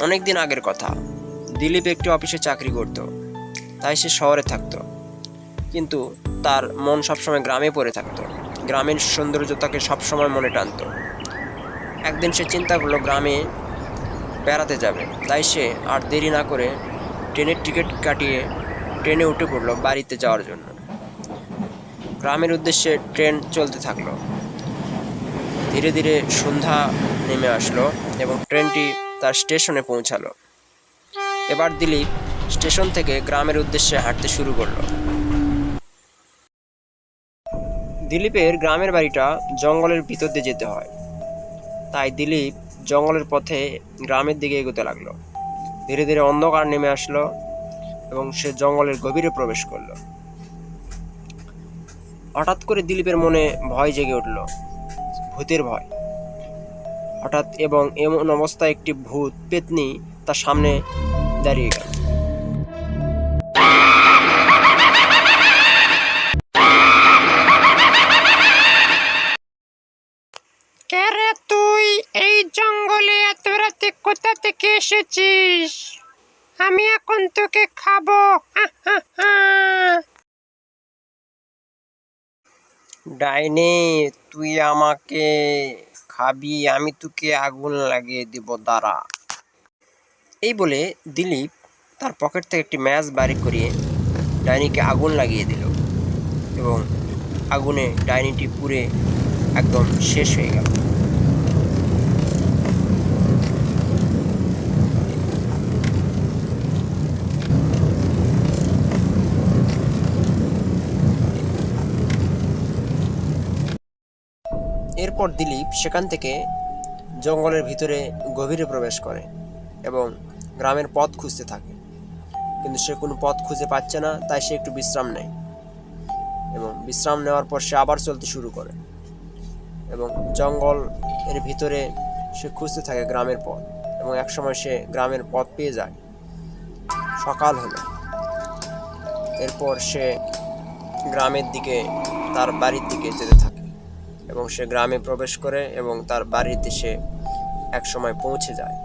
অনেক দিন আগের কথা। দিলীপ একটি অফিসে চাকরি করত, তাই সে শহরে থাকতো। কিন্তু তার মন সবসময় গ্রামে পড়ে থাকতো। গ্রামের সৌন্দর্য তাকে সবসময় মনে টানতো। একদিন সে চিন্তা করল, গ্রামে বেড়াতে যাবে। তাই সে আর দেরি না করে ট্রেনের টিকিট কাটিয়ে ট্রেনে উঠে পড়ল বাড়িতে যাওয়ার জন্য। গ্রামের উদ্দেশ্যে ট্রেন চলতে থাকল। ধীরে ধীরে সন্ধ্যা নেমে আসলো এবং ট্রেনটি তার স্টেশনে পৌঁছালো। এবার দিলীপ স্টেশন থেকে গ্রামের উদ্দেশ্যে হাঁটতে শুরু করল। দিলীপের গ্রামের বাড়িটা জঙ্গলের ভিতর দিয়ে যেতে হয়। তাই দিলীপ জঙ্গলের পথে গ্রামের দিকে এগোতে লাগল। ধীরে ধীরে অন্ধকার নেমে আসলো এবং সে জঙ্গলের গভীরে প্রবেশ করল। হঠাৎ করে দিলীপের মনে ভয় জেগে উঠল। ভূতের ভয়। হঠাৎ এবং এমন অবস্থায় একটি ভূত পেতনি তার সামনে দাঁড়িয়ে গেল। তুই? এই জঙ্গলে এত রাতে কোথা থেকে এসেছিস? আমি এখন তোকে খাব। ডাইনে তুই আমাকে খাবি, আমি তোকে আগুন লাগিয়ে দিব, দাঁড়া। এই বলে দিলীপ তার পকেট থেকে একটি ম্যাচ বাড়ি করিয়ে ডাইনিকে আগুন লাগিয়ে দিল এবং আগুনে ডাইনিটি পুড়ে একদম শেষ হয়ে গেল। এরপর দিলীপ সেখান থেকে জঙ্গলের ভিতরে গভীরে প্রবেশ করে এবং গ্রামের পথ খুঁজতে থাকে। কিন্তু সে কোনো পথ খুঁজে পাচ্ছে না, তাই সে একটু বিশ্রাম নেয় এবং বিশ্রাম নেওয়ার পর সে আবার চলতে শুরু করে এবং জঙ্গল এর ভিতরে সে খুঁজতে থাকে গ্রামের পথ এবং একসময় সে গ্রামের পথ পেয়ে যায়। সকাল হলো। এরপর সে গ্রামের দিকে, তার বাড়ির দিকে যেতে থাকে। এবং সে গ্রামে প্রবেশ করে এবং তার বাড়িতে সে এক সময় পৌঁছে যায়।